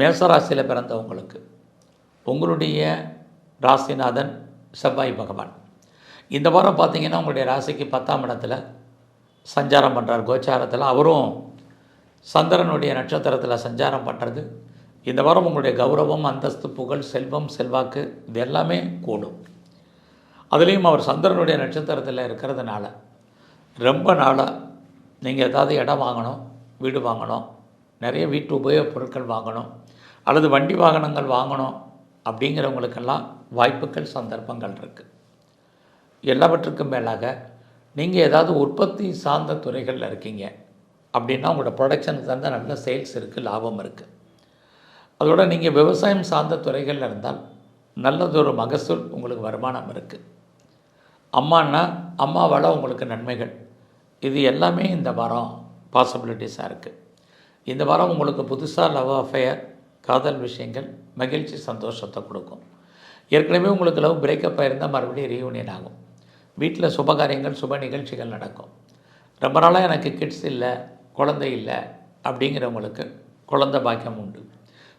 மேசராசியில் பிறந்தவங்களுக்கு உங்களுடைய ராசிநாதன் செவ்வாய் பகவான். இந்த வாரம் பார்த்தீங்கன்னா உங்களுடைய ராசிக்கு பத்தாம் இடத்துல சஞ்சாரம் பண்ணுறார் கோச்சாரத்தில் அவரும் சந்திரனுடைய நட்சத்திரத்தில் சஞ்சாரம் பண்ணுறது இந்த வாரம் உங்களுடைய கௌரவம் அந்தஸ்து புகழ் செல்வம் செல்வாக்கு இது எல்லாமே கூடும். அதுலேயும் அவர் சந்திரனுடைய நட்சத்திரத்தில் இருக்கிறதுனால ரொம்ப நாளாக நீங்கள் ஏதாவது இடம் வாங்கணும் வீடு வாங்கணும் நிறைய வீட்டு உபயோகப் பொருட்கள் வாங்கணும் அல்லது வண்டி வாகனங்கள் வாங்கணும் அப்படிங்கிறவங்களுக்கெல்லாம் வாய்ப்புகள் சந்தர்ப்பங்கள் இருக்குது எல்லாவற்றுக்கும் மேலாக நீங்கள் ஏதாவது உற்பத்தி சார்ந்த துறைகளில் இருக்கீங்க அப்படின்னா உங்களோட ப்ரொடக்ஷனுக்கு தகுந்த நல்ல சேல்ஸ் இருக்குது லாபம் இருக்குது அதோட நீங்கள் விவசாயம் சார்ந்த துறைகளில் இருந்தால் நல்லதொரு மகசூல் உங்களுக்கு வருமானம் இருக்குது அம்மானா அம்மாவால் உங்களுக்கு நன்மைகள். இது எல்லாமே இந்த வாரம் பாசிபிலிட்டிஸாக இருக்குது இந்த வாரம் உங்களுக்கு புதுசாக லவ் அஃபேர் காதல் விஷயங்கள் மகிழ்ச்சி சந்தோஷத்தை கொடுக்கும். ஏற்கனவே உங்களுக்கு லவ் பிரேக்கப் ஆயிருந்தால் மறுபடியும் ரீயூனியன் ஆகும். வீட்டில் சுபகாரியங்கள் சுப நிகழ்ச்சிகள் நடக்கும். ரொம்ப நாளாக எனக்கு கிட்ஸ் இல்லை குழந்தை இல்லை அப்படிங்கிறவங்களுக்கு குழந்தை பாக்கியம் உண்டு.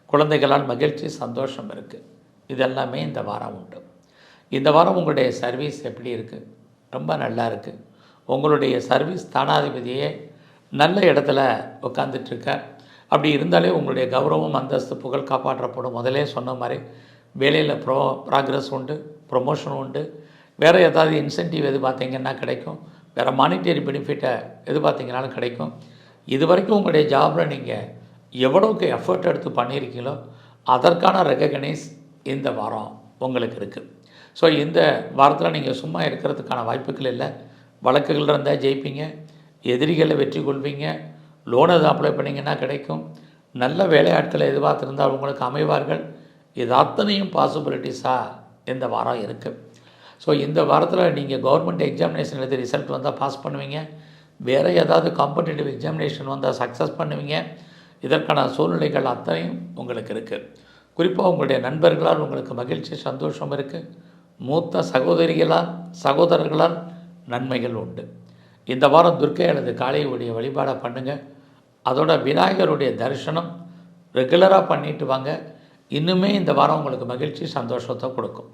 குழந்தைகளால் மகிழ்ச்சி சந்தோஷம் இருக்குது இதெல்லாமே இந்த வாரம் உண்டு. இந்த வாரம் உங்களுடைய சர்வீஸ் எப்படி இருக்குது ரொம்ப நல்லா இருக்குது உங்களுடைய சர்வீஸ் தானாதிபதியே நல்ல இடத்துல உட்காந்துட்ருக்க அப்படி இருந்தாலே உங்களுடைய கௌரவம் அந்தஸ்து புகழ் காப்பாற்றப்படும். முதலே சொன்ன மாதிரி வேலையில் ப்ரோ ப்ராக்ரஸ் உண்டு ப்ரொமோஷன் உண்டு. வேறு ஏதாவது இன்சென்டிவ் எது பார்த்தீங்கன்னா கிடைக்கும். வேறு மானிட்டரி பெனிஃபிட்டை எது பார்த்தீங்கனாலும் கிடைக்கும். இது வரைக்கும் உங்களுடைய ஜாபில் நீங்கள் எவ்வளோக்கு எஃபர்ட் எடுத்து பண்ணியிருக்கீங்களோ அதற்கான ரெகக்னைஸ் இந்த வாரம் உங்களுக்கு இருக்குது ஸோ இந்த வாரத்தில் நீங்கள் சும்மா இருக்கிறதுக்கான வாய்ப்புகள் இல்லை. வழக்குகள் இருந்தால் ஜெயிப்பீங்க. எதிரிகளை வெற்றி கொள்வீங்க. லோன் எதுவும் அப்ளை பண்ணிங்கன்னா கிடைக்கும். நல்ல வேலையாட்களை எதிர்பார்த்துருந்தால் உங்களுக்கு அமைவார்கள். இது அத்தனையும் பாசிபிலிட்டிஸாக இந்த வாரம் இருக்குது ஸோ இந்த வாரத்தில் நீங்கள் கவர்மெண்ட் எக்ஸாமினேஷன் எழுதி ரிசல்ட் வந்தால் பாஸ் பண்ணுவீங்க. வேறு ஏதாவது காம்படிட்டிவ் எக்ஸாமினேஷன் வந்தால் சக்ஸஸ் பண்ணுவீங்க. இதற்கான சூழ்நிலைகள் அத்தனையும் உங்களுக்கு இருக்குது குறிப்பாக உங்களுடைய நண்பர்களால் உங்களுக்கு மகிழ்ச்சி சந்தோஷம் இருக்குது மூத்த சகோதரிகளால் சகோதரர்களால் நன்மைகள் உண்டு. இந்த வாரம் துர்க்கை அல்லது காளையுடைய வழிபாடை பண்ணுங்கள் அதோட விநாயகருடைய தரிசனம் ரெகுலராக பண்ணிட்டு வாங்க. இன்னுமே இந்த வாரம் உங்களுக்கு மகிழ்ச்சி சந்தோஷத்தை கொடுக்கும்.